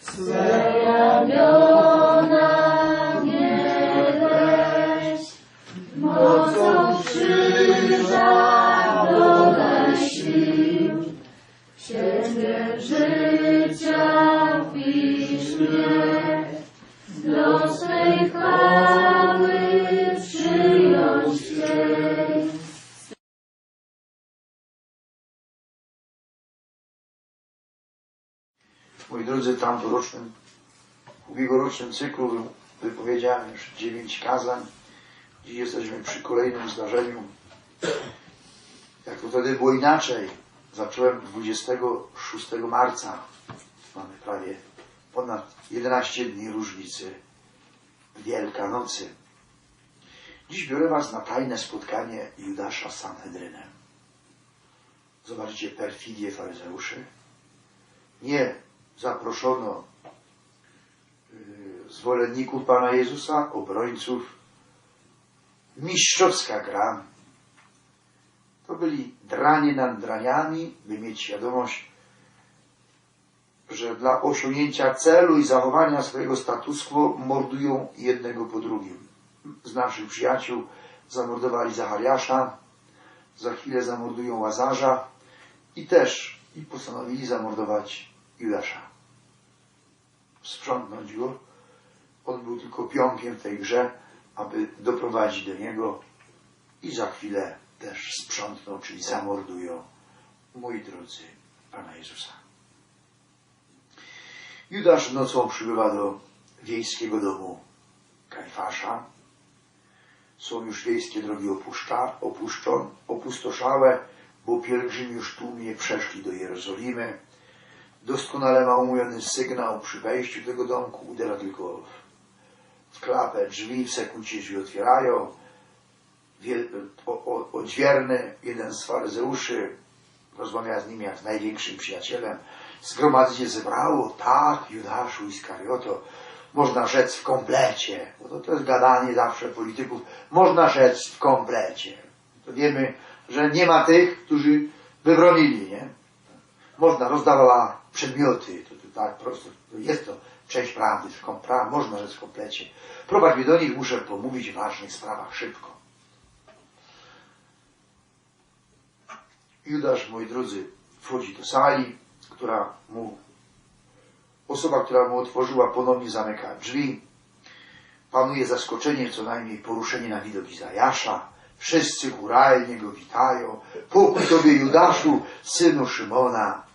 Swe ramiona nie weź, mocą krzyża dodaj sił. Życia wpisz mnie, Drodzy, w tamtorocznym, ubiegłorocznym cyklu wypowiedziałem już dziewięć kazań. Dziś jesteśmy przy kolejnym zdarzeniu. Jak to wtedy było inaczej. Zacząłem 26 marca. Mamy prawie ponad 11 dni różnicy Wielkanocy. Dziś biorę Was na tajne spotkanie Judasza z Sanhedrynem. Zobaczycie perfidię faryzeuszy. Nie zaproszono y, zwolenników Pana Jezusa, obrońców. Mistrzowska gra. To byli dranie nad draniami, by mieć świadomość, że dla osiągnięcia celu i zachowania swojego status quo mordują jednego po drugim. Z naszych przyjaciół zamordowali Zachariasza, za chwilę zamordują Łazarza i też i postanowili zamordować Judasza. Sprzątnąć go. On był tylko pionkiem w tej grze, aby doprowadzić do niego i za chwilę też sprzątną, czyli zamordują, moi drodzy, Pana Jezusa. Judasz nocą przybywa do wiejskiego domu Kajfasza. Są już wiejskie drogi opuszcza, opuszczon, opustoszałe, bo pielgrzymi już tłumnie przeszli do Jerozolimy. Doskonale ma umówiony sygnał przy wejściu do tego domku. Uderza tylko w klapę drzwi, w sekundzie drzwi otwierają. Odźwierny, jeden z faryzeuszy, rozmawia z nim jak z największym przyjacielem. Zgromadzenie zebrało, tak, Judaszu Iskarioto, można rzec w komplecie, bo to, to jest gadanie zawsze polityków, można rzec w komplecie. To wiemy, że nie ma tych, którzy wybronili, nie? Można, rozdawała przedmioty, to, to tak prosto, to jest to część prawdy, pra, można rzec w komplecie. Prowadź mnie do nich, muszę pomówić w ważnych sprawach szybko. Judasz, moi drodzy, wchodzi do sali, która mu, osoba, która mu otworzyła, ponownie zamyka drzwi. Panuje zaskoczenie, co najmniej poruszenie na widok Izajasza. Wszyscy góralnie go witają. Pokój Tobie, Judaszu, synu Szymona.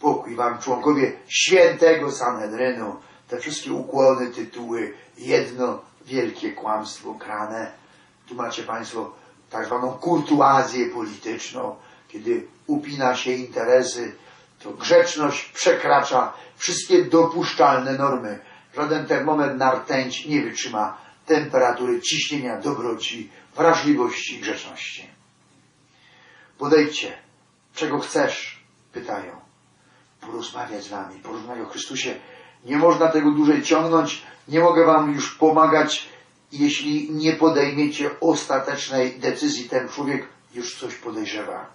Pokój Wam, członkowie świętego Sanhedrynu. Te wszystkie ukłony, tytuły, jedno wielkie kłamstwo krane. Tu macie Państwo tak zwaną kurtuazję polityczną, kiedy upina się interesy, to grzeczność przekracza wszystkie dopuszczalne normy. Żaden termometr na rtęć nie wytrzyma temperatury ciśnienia dobroci, wrażliwości i grzeczności. Podejdźcie. Czego chcesz? Pytają. Porozmawiać z wami, porozmawiać o Chrystusie. Nie można tego dłużej ciągnąć. Nie mogę wam już pomagać, jeśli nie podejmiecie ostatecznej decyzji. Ten człowiek już coś podejrzewa.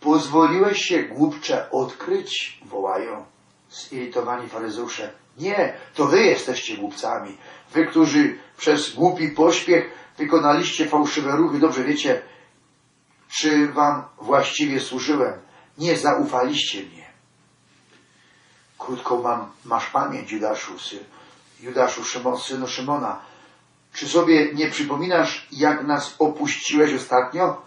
Pozwoliłeś się, głupcze, odkryć? Wołają zirytowani faryzeusze. Nie, to wy jesteście głupcami. Wy, którzy przez głupi pośpiech wykonaliście fałszywe ruchy, dobrze wiecie, czy wam właściwie służyłem. Nie zaufaliście mnie. Krótko mam, masz pamięć, Judaszu, sy, Judaszu Szymon, synu Szymona. Czy sobie nie przypominasz, jak nas opuściłeś ostatnio?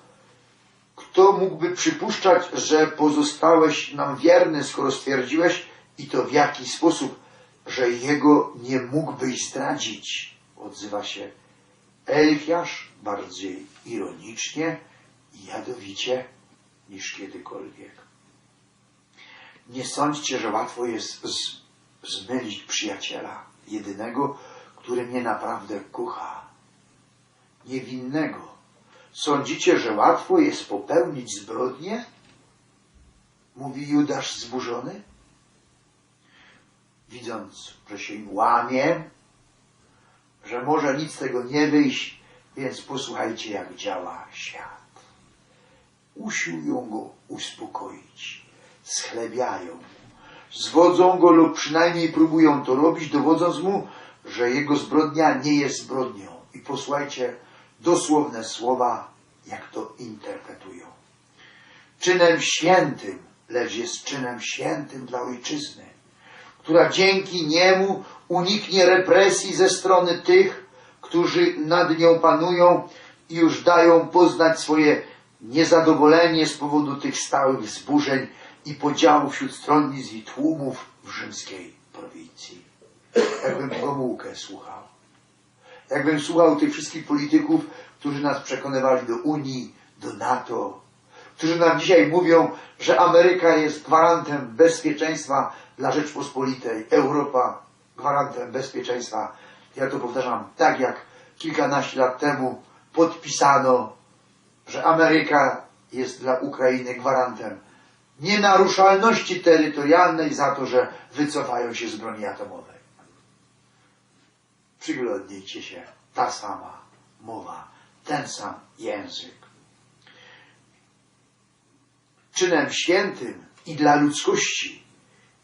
Kto mógłby przypuszczać, że pozostałeś nam wierny, skoro stwierdziłeś, i to w jaki sposób, że jego nie mógłbyś zdradzić? Odzywa się Elifiasz bardziej ironicznie i jadowicie niż kiedykolwiek. Nie sądźcie, że łatwo jest z, zmylić przyjaciela, jedynego, który mnie naprawdę kocha, niewinnego. Sądzicie, że łatwo jest popełnić zbrodnię? Mówi Judasz zburzony. Widząc, że się łamie, że może nic z tego nie wyjść, więc posłuchajcie, jak działa świat. Usiłują go uspokoić, schlebiają zwodzą go lub przynajmniej próbują to robić, dowodząc mu, że jego zbrodnia nie jest zbrodnią. I posłuchajcie dosłowne słowa, jak to interpretują. Czynem świętym, lecz jest czynem świętym dla ojczyzny, która dzięki niemu uniknie represji ze strony tych, którzy nad nią panują i już dają poznać swoje niezadowolenie z powodu tych stałych wzburzeń i podziałów wśród stronnic i tłumów w rzymskiej prowincji. Jakbym Gomułkę słuchał. Jakbym słuchał tych wszystkich polityków, którzy nas przekonywali do Unii, do NATO, którzy nam dzisiaj mówią, że Ameryka jest gwarantem bezpieczeństwa dla Rzeczpospolitej, Europa gwarantem bezpieczeństwa. Ja to powtarzam, tak jak kilkanaście lat temu podpisano, że Ameryka jest dla Ukrainy gwarantem nienaruszalności terytorialnej za to, że wycofają się z broni atomowej. Przyglądnijcie się, ta sama mowa, ten sam język. Czynem świętym i dla ludzkości,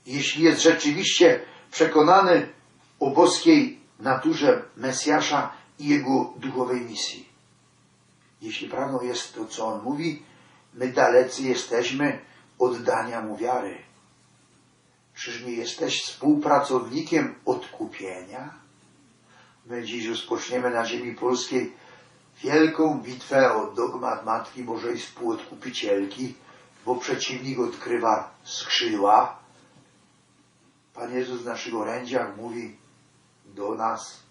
jeśli jest rzeczywiście przekonany o boskiej naturze Mesjasza i jego duchowej misji. Jeśli prawdą jest to, co on mówi, my dalecy jesteśmy oddania mu wiary. Czyż nie jesteś współpracownikiem odkupienia? My dziś rozpoczniemy na ziemi polskiej wielką bitwę o dogmat Matki Bożej współodkupicielki, bo przeciwnik odkrywa skrzydła. Pan Jezus w naszych orędziach mówi do nas,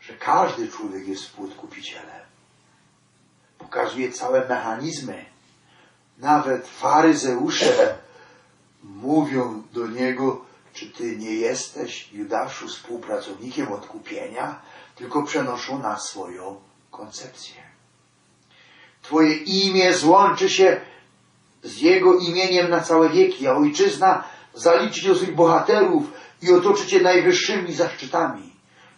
że każdy człowiek jest współodkupicielem. Pokazuje całe mechanizmy. Nawet faryzeusze mówią do niego, czy ty nie jesteś, Judaszu, współpracownikiem odkupienia, tylko przenoszą na swoją koncepcję. Twoje imię złączy się z jego imieniem na całe wieki, a ojczyzna zaliczy do swych bohaterów i otoczy cię najwyższymi zaszczytami.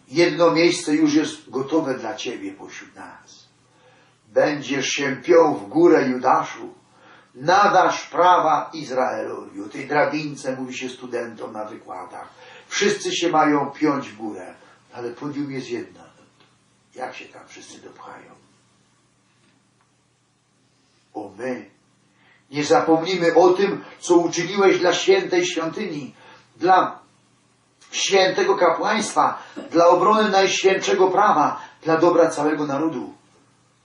Jedno miejsce już jest gotowe dla ciebie pośród nas. Będziesz się piął w górę Judaszu, nadasz prawa Izraelowi. O tej drabince mówi się studentom na wykładach. Wszyscy się mają piąć w górę, ale podium jest jedno. Jak się tam wszyscy dopchają? O my, nie zapomnimy o tym, co uczyniłeś dla świętej świątyni, dla świętego kapłaństwa, dla obrony najświętszego prawa, dla dobra całego narodu.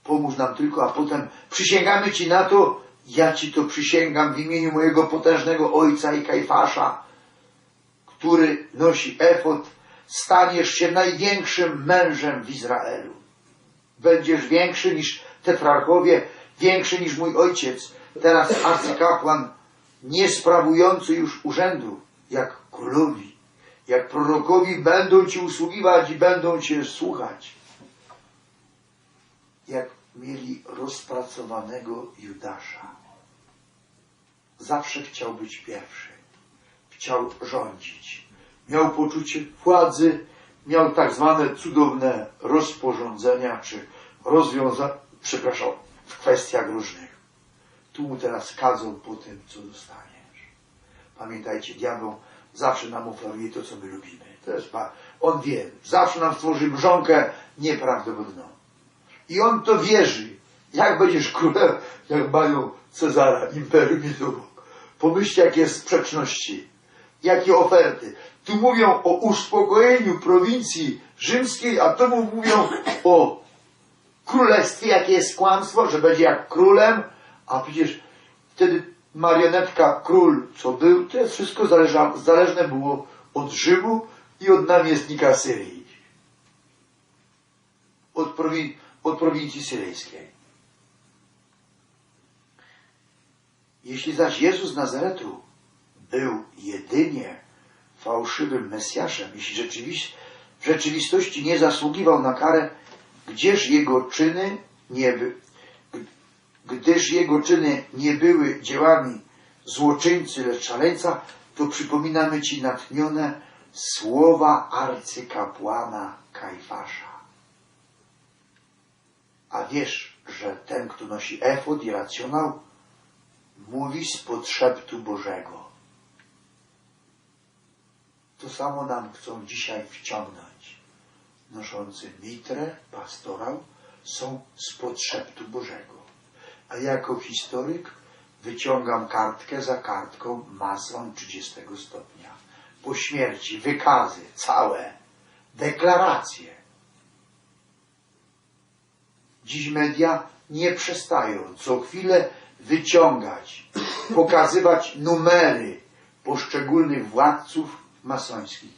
Pomóż nam tylko, a potem przysięgamy Ci na to, ja Ci to przysięgam w imieniu mojego potężnego ojca i Kajfasza, który nosi efot, staniesz się największym mężem w Izraelu. Będziesz większy niż tetrarchowie, większy niż mój ojciec, teraz arcykapłan, nie sprawujący już urzędu, jak królowi, jak prorokowi będą Ci usługiwać i będą Cię słuchać. Jak mieli rozpracowanego Judasza. Zawsze chciał być pierwszy. Chciał rządzić. Miał poczucie władzy, miał tak zwane cudowne rozporządzenia, czy rozwiązania, przepraszam, w kwestiach różnych. Tu mu teraz kadzą po tym, co dostaniesz. Pamiętajcie, diabeł zawsze nam oferuje to, co my lubimy. To jest, on wie, zawsze nam stworzy mrzonkę nieprawdopodobną. I on to wierzy. Jak będziesz królem, jak mają Cezara, imperium i to Pomyślcie, jakie sprzeczności, jakie oferty. Tu mówią o uspokojeniu prowincji rzymskiej, a tu mówią o królestwie, jakie jest kłamstwo, że będzie jak królem, a przecież wtedy marionetka, król, co był, to jest wszystko zależa, zależne było od Rzymu i od namiestnika Syrii. Od, prowin, od prowincji syryjskiej. Jeśli zaś Jezus z Nazaretu był jedynie fałszywym Mesjaszem, jeśli rzeczywiście, w rzeczywistości nie zasługiwał na karę, gdzież jego czyny nie gdyż jego czyny nie były dziełami złoczyńcy, lecz szaleńca, to przypominamy Ci natchnione słowa arcykapłana Kajfasza. A wiesz, że ten, kto nosi efod i racjonał, mówi z podszeptu Bożego. To samo nam chcą dzisiaj wciągnąć. Noszący mitrę, pastorał są spod szeptu Bożego. A jako historyk wyciągam kartkę za kartką masą 30 stopnia. Po śmierci wykazy całe, deklaracje. Dziś media nie przestają co chwilę wyciągać, pokazywać numery poszczególnych władców masońskich.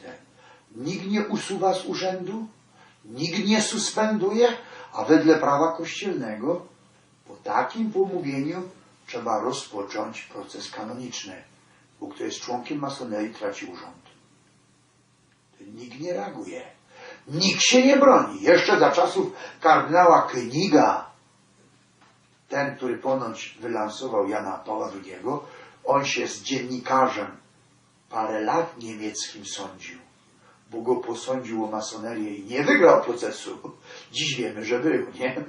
Nikt nie usuwa z urzędu, nikt nie suspenduje, a wedle prawa kościelnego po takim pomówieniu trzeba rozpocząć proces kanoniczny, bo kto jest członkiem masonerii traci urząd. Nikt nie reaguje. Nikt się nie broni. Jeszcze za czasów kardynała Königa, ten, który ponoć wylansował Jana Pawła II, on się z dziennikarzem parę lat niemieckim sądził, bo go posądził o masonerię i nie wygrał procesu. Dziś wiemy, że był, nie?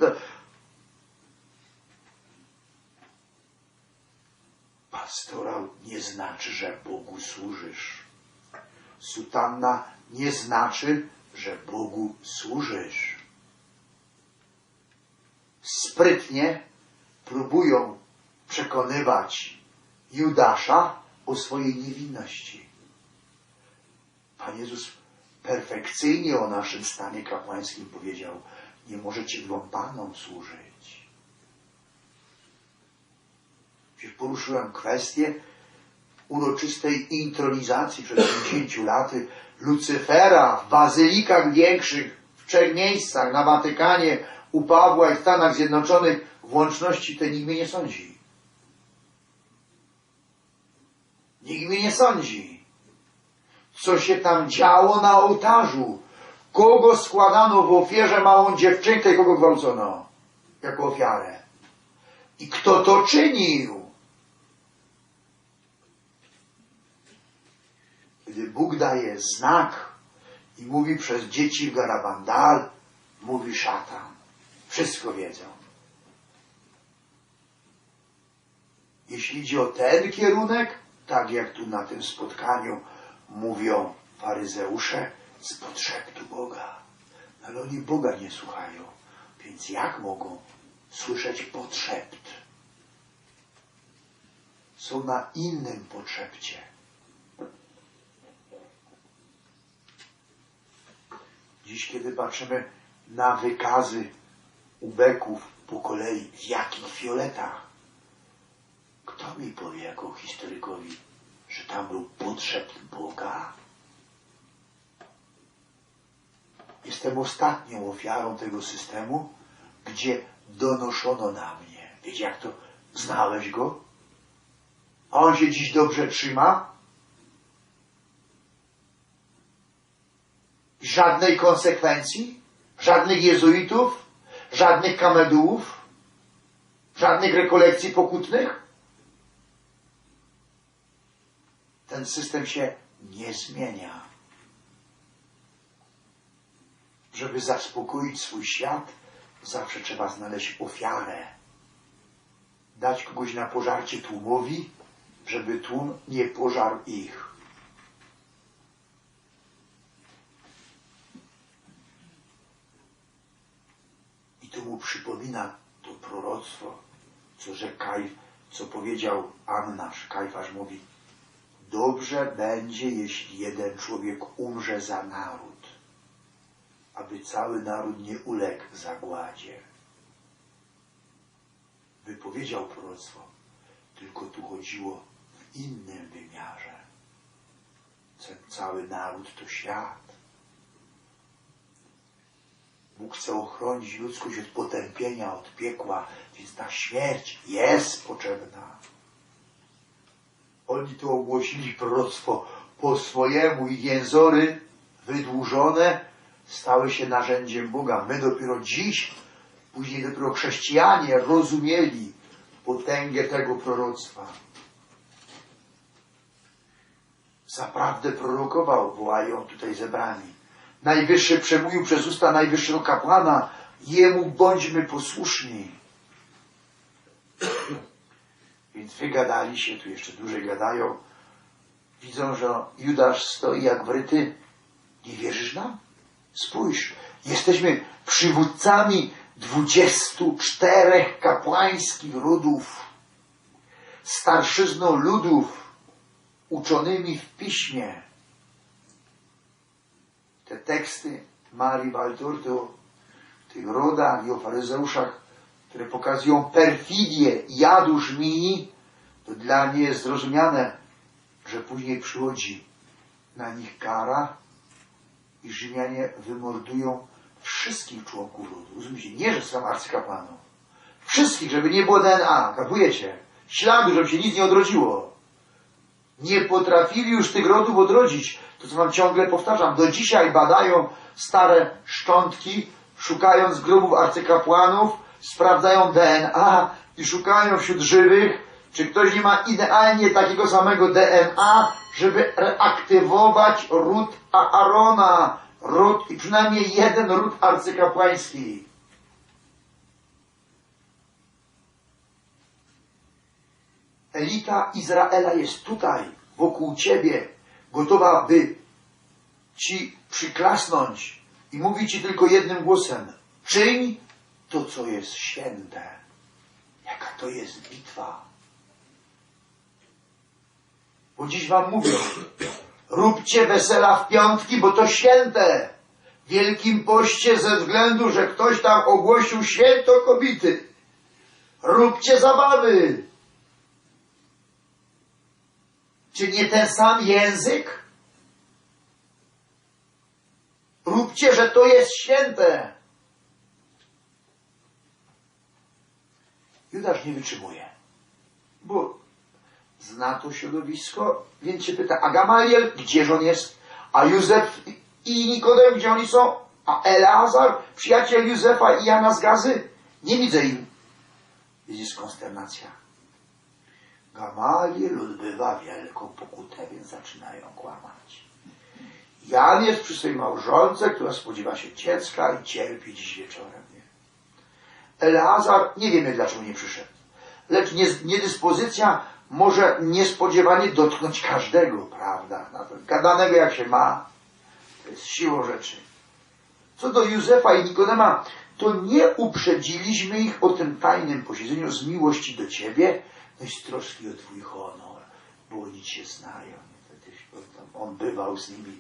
Pastorał nie znaczy, że Bogu służysz. Sutanna nie znaczy, że Bogu służysz. Sprytnie próbują przekonywać Judasza o swojej niewinności. Pan Jezus perfekcyjnie o naszym stanie kapłańskim powiedział, nie możecie dwom Panom służyć. Przecież poruszyłem kwestię uroczystej intronizacji przed 50 laty Lucyfera w bazylikach większych, w trzech miejscach, na Watykanie, u Pawła i w Stanach Zjednoczonych, w łączności te nikt mnie nie sądzi. Nikt mnie nie sądzi. Co się tam działo na ołtarzu? Kogo składano w ofierze małą dziewczynkę i kogo gwałcono jako ofiarę? I kto to czynił? Bóg daje znak i mówi przez dzieci Garabandal, mówi szatan. Wszystko wiedzą. Jeśli idzie o ten kierunek, tak jak tu na tym spotkaniu mówią faryzeusze, z podszeptu Boga. Ale oni Boga nie słuchają. Więc jak mogą słyszeć podszept? Są na innym podszepcie. Dziś, kiedy patrzymy na wykazy ubeków po kolei, w jakich fioletach, kto mi powie jako historykowi, że tam był podszept Boga? Jestem ostatnią ofiarą tego systemu, gdzie donoszono na mnie. Wiecie, jak to znałeś go? A on się dziś dobrze trzyma? Żadnej konsekwencji? Żadnych jezuitów? Żadnych kamedułów? Żadnych rekolekcji pokutnych? Ten system się nie zmienia. Żeby zaspokoić swój świat, zawsze trzeba znaleźć ofiarę. Dać kogoś na pożarcie tłumowi, żeby tłum nie pożarł ich. To mu przypomina to proroctwo, co rzekł Kajf, co powiedział Annasz. Kajfasz mówi, dobrze będzie, jeśli jeden człowiek umrze za naród, aby cały naród nie uległ zagładzie. Wypowiedział proroctwo, tylko tu chodziło w innym wymiarze. Ten cały naród to świat. Bóg chce ochronić ludzkość od potępienia, od piekła, więc ta śmierć jest potrzebna. Oni tu ogłosili proroctwo po swojemu i jęzory wydłużone stały się narzędziem Boga. My dopiero dziś, później dopiero chrześcijanie rozumieli potęgę tego proroctwa. Zaprawdę prorokował, wołają tutaj zebrani. Najwyższy przemówił przez usta najwyższego kapłana, jemu bądźmy posłuszni. Więc wygadali się, tu jeszcze dłużej gadają, widzą, że Judasz stoi jak wryty. Nie wierzysz nam? Spójrz, jesteśmy przywódcami dwudziestu czterech kapłańskich rodów, starszyzną ludów, uczonymi w piśmie. Te teksty Marii Walturty o tych rodach i o faryzeuszach, które pokazują perfidię jadu żmii, to dla mnie jest zrozumiane, że później przychodzi na nich kara i Rzymianie wymordują wszystkich członków rodu. Rozumiecie? Nie, że sam arcykapłanów. Wszystkich, żeby nie było DNA. Kapujecie? Śladu, żeby się nic nie odrodziło. Nie potrafili już tych rodów odrodzić. To, co wam ciągle powtarzam. Do dzisiaj badają stare szczątki, szukając grobów arcykapłanów, sprawdzają DNA i szukają wśród żywych, czy ktoś nie ma idealnie takiego samego DNA, żeby reaktywować ród Aarona, ród przynajmniej jeden ród arcykapłański. Elita Izraela jest tutaj, wokół ciebie, gotowa, by ci przyklasnąć i mówi ci tylko jednym głosem: czyń to, co jest święte. Jaka to jest bitwa. Bo dziś wam mówię, róbcie wesela w piątki, bo to święte. W Wielkim Poście ze względu, że ktoś tam ogłosił święto kobiety. Róbcie zabawy. Czy nie ten sam język? Róbcie, że to jest święte. Judasz nie wytrzymuje, bo zna to środowisko, więc się pyta, a Gamaliel, gdzież on jest? A Józef i Nikodem, gdzie oni są? A Eleazar, przyjaciel Józefa i Jana z Gazy? Nie widzę im. Jest konsternacja. Gamaliel odbywa wielką pokutę, więc zaczynają kłamać. Jan jest przy swojej małżonce, która spodziewa się dziecka i cierpi dziś wieczorem. Eleazar, nie wiemy dlaczego nie przyszedł, lecz nie- niedyspozycja może niespodziewanie dotknąć każdego, prawda? Gadanego jak się ma, to jest siłą rzeczy. Co do Józefa i Nikodema, to nie uprzedziliśmy ich o tym tajnym posiedzeniu z miłości do Ciebie, no i z troski o Twój honor, bo oni Cię znają. On bywał z nimi.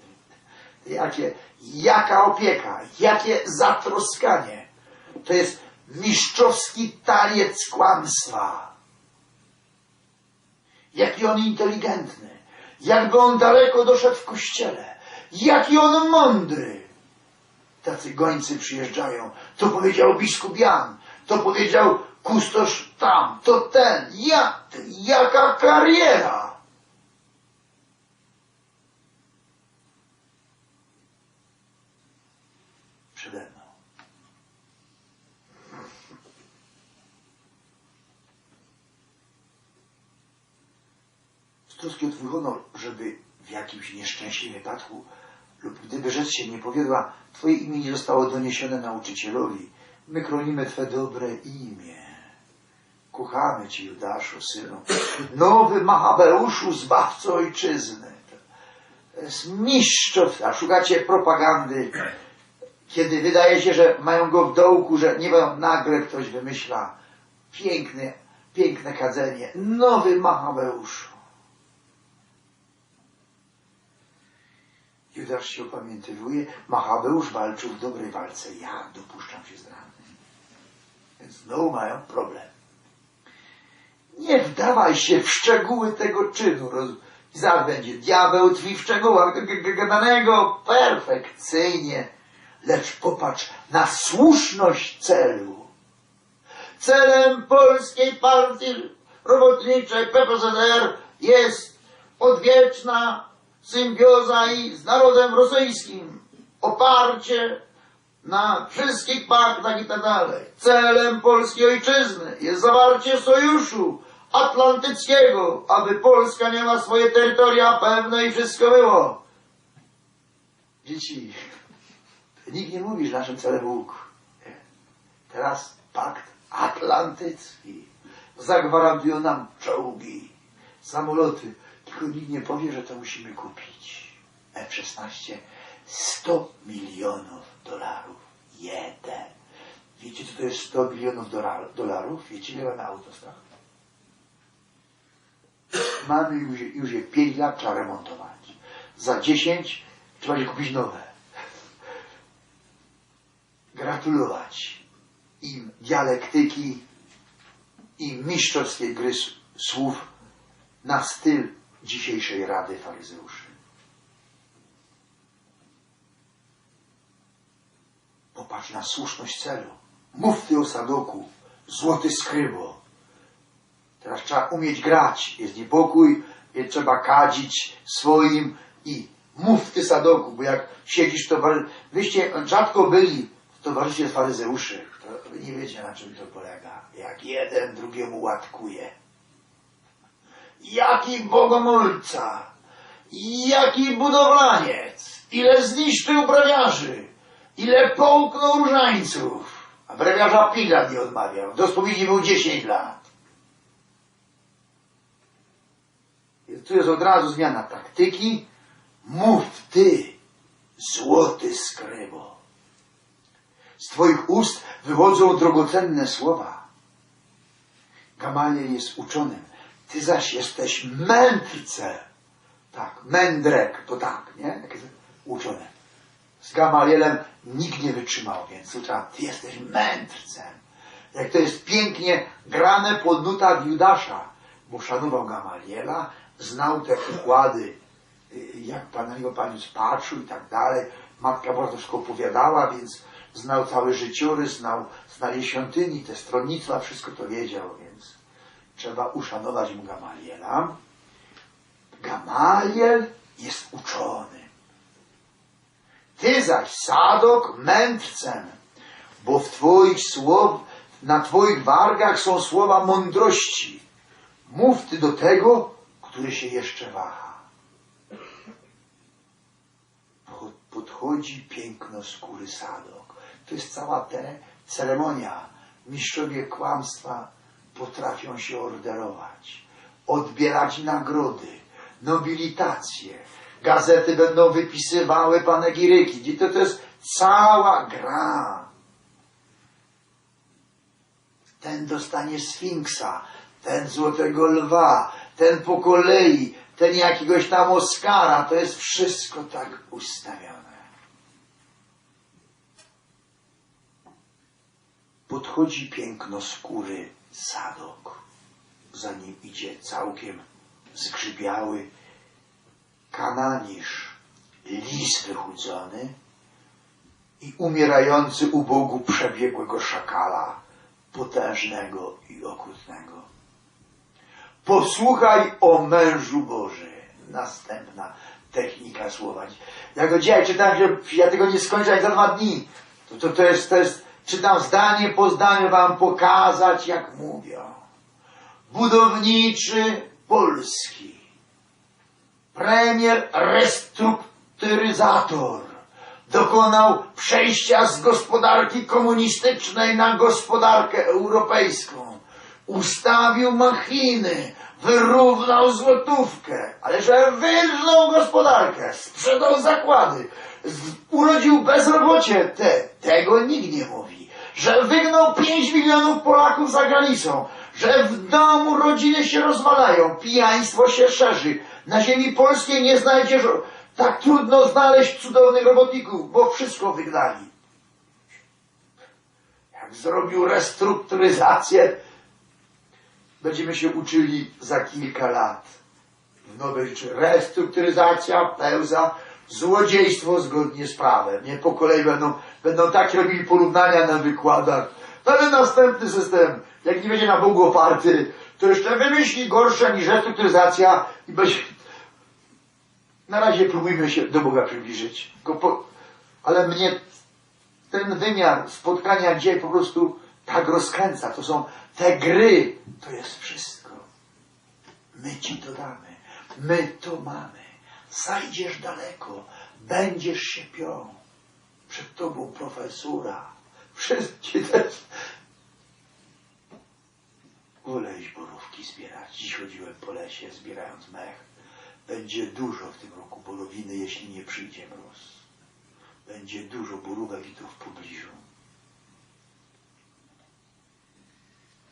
Jakie, jaka opieka, jakie zatroskanie. To jest mistrzowski taniec kłamstwa. Jaki on inteligentny, jakby on daleko doszedł w kościele, jaki on mądry. Tacy gońcy przyjeżdżają. To powiedział biskup Jan, to powiedział kustosz tam, to ten. Ja, jaka kariera! Przede mną. Z troski o Twój honor, żeby w jakimś nieszczęśliwym wypadku lub gdyby rzecz się nie powiodła, Twoje imię nie zostało doniesione nauczycielowi. My chronimy Twe dobre imię. Kochamy Cię, Judaszu, synu. Nowy Machabeuszu, zbawco ojczyzny. To jest mistrzostw, a szukacie propagandy, kiedy wydaje się, że mają go w dołku, że nie wiem, nagle ktoś wymyśla piękne, piękne kadzenie. Nowy Machabeuszu. Judasz się opamiętywuje, Machabeusz walczył w dobrej walce. Ja dopuszczam się zdrady. Więc znowu mają problem. Nie wdawaj się w szczegóły tego czynu. Zaraz będzie diabeł tkwi w szczegółach gadanego perfekcyjnie. Lecz popatrz na słuszność celu. Celem polskiej partii robotniczej PPZR jest odwieczna symbioza i z narodem rosyjskim. Oparcie na wszystkich paktach i tak dalej. Celem polskiej ojczyzny jest zawarcie sojuszu atlantyckiego, aby Polska miała swoje terytoria pewne i wszystko było. Dzieci, nikt nie mówi, że naszym celem Bóg. Teraz pakt atlantycki. Zagwarantują nam czołgi, samoloty. Tylko nikt nie powie, że to musimy kupić. F-16 100 milionów dolarów. Jeden. Wiecie, co to jest 100 milionów dolar- dolarów? Wiecie, ile mamy autostrad? Mamy już, już je 5 lat, trzeba remontować. Za 10 trzeba je kupić nowe. Gratulować im dialektyki i mistrzowskiej gry słów na styl dzisiejszej Rady Faryzeuszy. Popatrz na słuszność celu. Mów ty o Sadoku, złoty skrybo. Teraz trzeba umieć grać. Jest niepokój, trzeba kadzić swoim i mów ty Sadoku, bo jak siedzisz w towarzystwie... Wyście rzadko byli w towarzystwie faryzeuszy. To nie wiecie na czym to polega. Jak jeden drugiemu łatkuje. Jaki bogomolca! Jaki budowlaniec! Ile zniszczył brewiarzy! Ile połknął różańców! A brewiarza Pilat nie odmawiał. Do spowiedzi był 10 lat. Tu jest od razu zmiana taktyki. Mów ty, złoty skrybo. Z twoich ust wychodzą drogocenne słowa. Gamaliel jest uczonym. Ty zaś jesteś mędrcem. Tak, mędrek, to tak, nie? Uczony. Z Gamalielem nikt nie wytrzymał, więc trzeba, ty jesteś mędrcem. Jak to jest pięknie grane pod nutach Judasza, bo szanował Gamaliela, znał te układy, y, jak Pan na niego Pan patrzył i tak dalej. Matka Boża wszystko opowiadała, więc znał cały życiorys, znał, znali świątyni, te stronnictwa, wszystko to wiedział, więc trzeba uszanować mu Gamaliela. Gamaliel jest uczony. Ty zaś, Sadok, mędrcem, bo w twoich słow, na twoich wargach są słowa mądrości. Mów ty do tego, który się jeszcze waha. Po- Podchodzi piękno skóry Sadok. To jest cała te ceremonia. Mistrzowie kłamstwa potrafią się orderować, odbierać nagrody, nobilitacje. Gazety będą wypisywały panegiryki. To, to jest cała gra. Ten dostanie Sfinksa, ten Złotego Lwa, ten po kolei, ten jakiegoś tam Oscara. To jest wszystko tak ustawione. Podchodzi piękno skóry Sadok. Za nim idzie całkiem zgrzybiały kananisz, lis wychudzony i umierający u Bogu przebiegłego szakala, potężnego i okrutnego. Posłuchaj o mężu Boży. Następna technika słowa. Ja go dzisiaj czytałem, że ja tego nie skończę za dwa dni. To, to, to, jest, to jest, czytam zdanie po zdaniu wam pokazać, jak mówią. Budowniczy Polski. Premier restrukturyzator dokonał przejścia z gospodarki komunistycznej na gospodarkę europejską. Ustawił machiny, wyrównał złotówkę, ale że wyrżnął gospodarkę, sprzedał zakłady, urodził bezrobocie, te, tego nikt nie mówi. Że wygnał 5 milionów Polaków za granicą, że w domu rodziny się rozwalają, pijaństwo się szerzy. Na ziemi polskiej nie znajdziesz, tak trudno znaleźć cudownych robotników, bo wszystko wygnali. Jak zrobił restrukturyzację, będziemy się uczyli za kilka lat. Nowej rzeczy restrukturyzacja, pełza, złodziejstwo zgodnie z prawem. Nie po kolei będą, będą tak robili porównania na wykładach. No ale następny system, jak nie będzie na Bogu oparty, to jeszcze wymyśli gorsze niż restrukturyzacja i będzie... Na razie próbujmy się do Boga przybliżyć. Po... Ale mnie ten wymiar spotkania dzisiaj po prostu tak rozkręca. To są te gry, to jest wszystko. My ci to damy. My to mamy. Zajdziesz daleko. Będziesz się piął. Przed tobą profesura. Wszyscy też. Wolę borówki zbierać. Dziś chodziłem po lesie zbierając mech. Będzie dużo w tym roku bolowiny, jeśli nie przyjdzie mróz. Będzie dużo borówek i to w pobliżu.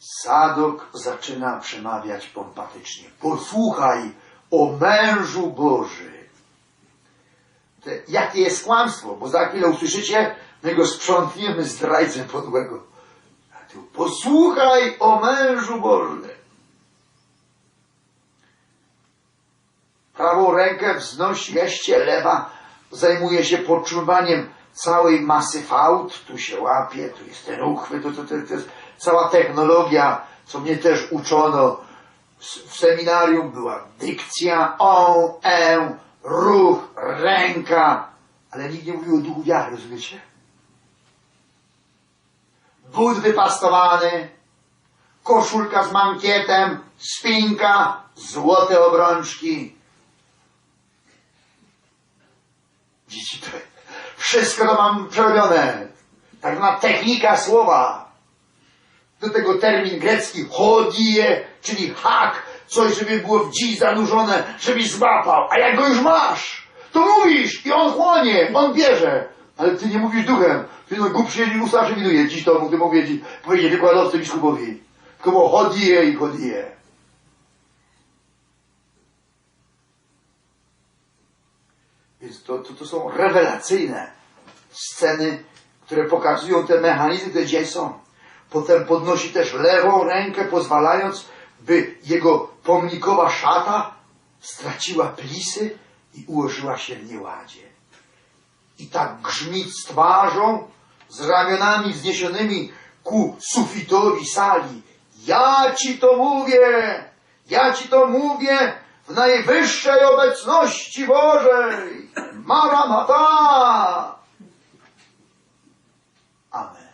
Sadok zaczyna przemawiać pompatycznie. Posłuchaj o mężu Boży. Te, jakie jest kłamstwo, bo za chwilę usłyszycie, my go sprzątniemy zdrajcę podłego. Posłuchaj o mężu Boży. Prawą rękę wznosi wieście, lewa zajmuje się podtrzymaniem całej masy fałd. Tu się łapie, tu jest ten uchwyt, to, to, to, to jest cała technologia, co mnie też uczono w seminarium. Była dykcja, on, e, ruch, ręka, ale nikt nie mówił o duchu wiary, rozumiecie? But wypastowany, koszulka z mankietem, spinka, złote obrączki. Widzicie, to wszystko to mam przerobione. Tak zwana technika słowa. Do tego termin grecki hodie, czyli hak, coś, żeby było w dziś zanurzone, żebyś złapał. A jak go już masz, to mówisz i on chłonie, on bierze. Ale ty nie mówisz duchem. Ty no głup przyjedzie usta przewiduje. Dziś to mógł powiedzieć, powiedzieć wykładowcy biskupowi. Tylko było hodie i hodie. To, to, to są rewelacyjne sceny, które pokazują te mechanizmy, które dzisiaj są. Potem podnosi też lewą rękę, pozwalając, by jego pomnikowa szata straciła plisy i ułożyła się w nieładzie. I tak grzmi z twarzą, z ramionami wzniesionymi ku sufitowi sali. Ja ci to mówię! Ja ci to mówię w najwyższej obecności Bożej! Maranatha! Amen.